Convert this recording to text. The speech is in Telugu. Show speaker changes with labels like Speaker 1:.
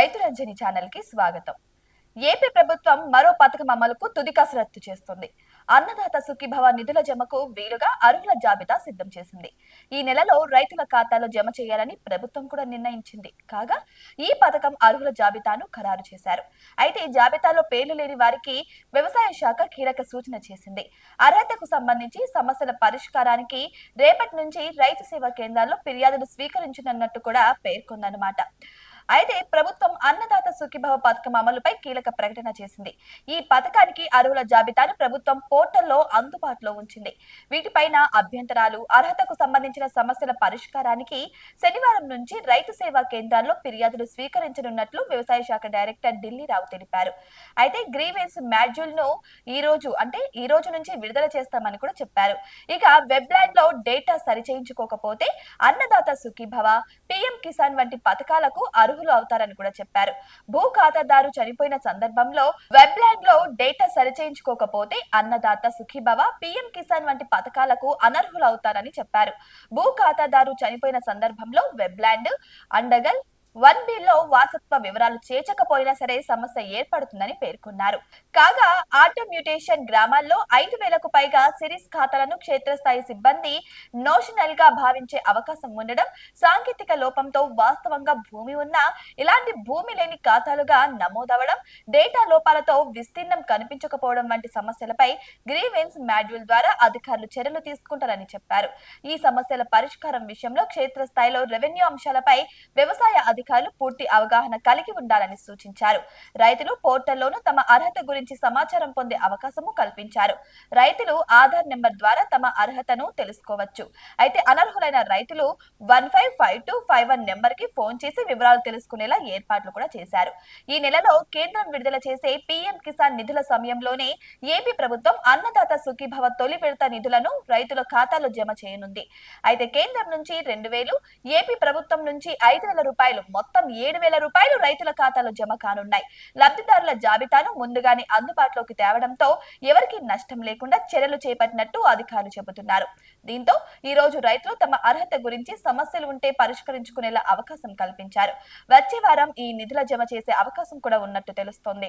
Speaker 1: రైతు రంజని ఛానల్కి స్వాగతం. ఏపీ ప్రభుత్వం మరో పథకం అమలుకు తుది కసరత్తు చేస్తుంది. అన్నదాత సుఖీభవ నిధుల జమకు వీలుగా అర్హుల జాబితా సిద్ధం చేసింది. ఈ నెలలో రైతుల ఖాతాలో జమ చేయాలని ప్రభుత్వం కూడా నిర్ణయించింది. కాగా ఈ పథకం అర్హుల జాబితాను ఖరారు చేశారు. అయితే ఈ జాబితాలో పేర్లు లేని వారికి వ్యవసాయ శాఖ కీలక సూచన చేసింది. అర్హతకు సంబంధించి సమస్యల పరిష్కారానికి రేపటి నుంచి రైతు సేవా కేంద్రాల్లో ఫిర్యాదులు స్వీకరించనున్నట్టు కూడా పేర్కొందన్నమాట. అయితే ప్రభుత్వం అన్నదాత సుఖీభవ పథకం అమలుపై కీలక ప్రకటన చేసింది. ఈ పథకానికి అర్హుల జాబితాను ప్రభుత్వం పోర్టల్లో అందుబాటులో ఉంచింది. వీటిపైన అభ్యంతరాలు అర్హతకు సంబంధించిన సమస్యల పరిష్కారానికి శనివారం నుంచి రైతు సేవా కేంద్రాల్లో ఫిర్యాదులు స్వీకరించనున్నట్లు వ్యవసాయ శాఖ డైరెక్టర్ ఢిల్లీ రావు తెలిపారు. అయితే గ్రీవెన్స్ మాడ్యూల్ను ఈ రోజు అంటే ఈ రోజు నుంచి విడుదల చేస్తామని కూడా చెప్పారు. ఇక వెబ్లాండ్లో డేటా సరిచేయించుకోకపోతే అన్నదాత సుఖీభవ పిఎం కిసాన్ వంటి పథకాలకు అర్హులు అవుతారని కూడా చెప్పారు. భూ ఖాతాదారు చనిపోయిన సందర్భంలో వెబ్లాండ్లో డేటా సరిచేయించుకోకపోతే అన్నదాత సుఖీభవ పిఎం కిసాన్ వంటి పథకాలకు అనర్హులు అవుతారని చెప్పారు. భూ ఖాతాదారు చనిపోయిన సందర్భంలో వెబ్లాండ్ అండగల్ వన్ బిలో వారసత్వ వివరాలు చేర్చకపోయినా సరే సమస్య ఏర్పడుతుందని పేర్కొన్నారు. కాగా ఆటో మ్యూటేషన్ గ్రామాల్లో ఐదు వేలకు పైగా సిరీస్ ఖాతాలను క్షేత్రస్థాయి సిబ్బంది నోషనల్గా భావించే అవకాశం ఉండడం సాంకేతిక లోపంతో వాస్తవంగా భూమి ఉన్నా ఇలాంటి భూమి లేని ఖాతాలుగా నమోదవడం డేటా లోపాలతో విస్తీర్ణం కనిపించకపోవడం వంటి సమస్యలపై గ్రీవెన్స్ మాడ్యూల్ ద్వారా అధికారులు చర్యలు తీసుకుంటారని చెప్పారు. ఈ సమస్యల పరిష్కారం విషయంలో క్షేత్రస్థాయిలో రెవెన్యూ అంశాలపై వ్యవసాయ అధికారులు పూర్తి అవగాహన కలిగి ఉండాలని సూచించారు. రైతులు పోర్టల్లోనూ తమ అర్హత గురించి సమాచారం పొందే అవకాశము కల్పించారు. రైతులు ఆధార్ నెంబర్ ద్వారా తమ అర్హతను తెలుసుకోవచ్చు. అయితే అనర్హులైన రైతులు one five five two five one నెంబర్కి ఫోన్ చేసి వివరాలు తెలుసుకునేలా ఏర్పాట్లు కూడా చేశారు. ఈ నెలలో కేంద్రం విడుదల చేసే పీఎం కిసాన్ నిధుల సమయంలోనే ఏపీ ప్రభుత్వం అన్నదాత సుఖీభవ తొలి విడత నిధులను రైతుల ఖాతాలో జమ చేయనుంది. అయితే కేంద్రం నుంచి రెండు వేలు ఏపీ ప్రభుత్వం నుంచి ఐదు వేల రూపాయలు మొత్తం ఏడు వేల రూపాయలు రైతుల ఖాతాలో జమ కానున్నాయి. లబ్ధిదారుల జాబితాను ముందుగానే అందుబాటులోకి తేవడంతో ఎవరికి నష్టం లేకుండా చర్యలు చేపట్టినట్టు అధికారులు చెబుతున్నారు. దీంతో ఈ రోజు రైతులు తమ అర్హత గురించి సమస్యలు ఉంటే పరిష్కరించుకునేలా అవకాశం కల్పించారు. వచ్చే వారం ఈ నిధుల జమ చేసే అవకాశం కూడా ఉన్నట్టు తెలుస్తోంది.